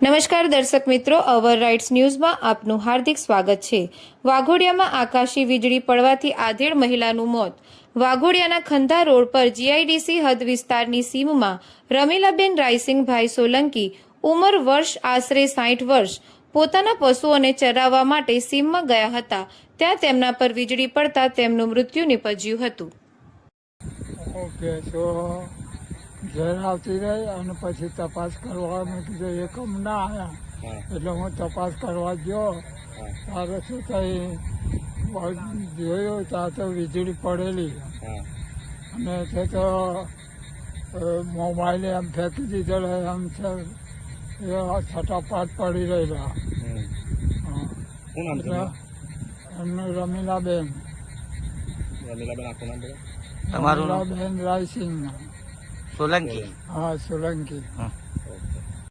નમસ્કાર દર્શક મિત્રો, અવર રાઇટ્સ ન્યૂઝમાં આપનું હાર્દિક સ્વાગત છે. વાઘોડિયામાં આકાશી વીજળી પડવાથી આધેડ મહિલાનું મોત. વાઘોડિયાના ખંધા રોડ પર જીઆઈડીસી હદ વિસ્તારની સીમમાં રમીલાબેન રાયસિંગભાઈ સોલંકી, ઉંમર વર્ષ આશરે સાઠ વર્ષ, પોતાના પશુઓને ચરાવવા માટે સીમમાં ગયા હતા. ત્યાં તેમના પર વીજળી પડતા તેમનું મૃત્યુ નિપજ્યું હતું. ઘેર આવતી રહી અને પછી તપાસ કરવા મેં કીધું એકમ ના આવ્યા એટલે હું તપાસ કરવા ગયો. ત્યારે શું થઈ? જોયું ત્યાં તો વીજળી પડેલી. અને તે તો મોબાઈલે એમ ફેંકી દીધેલો એમ છે. એ છટાપાટ પડી રહેલા. એમનું રમીલાબેન. રમીલાબેન તમારું રાયસિંગ સોલંકી? હા સોલંકી. હા.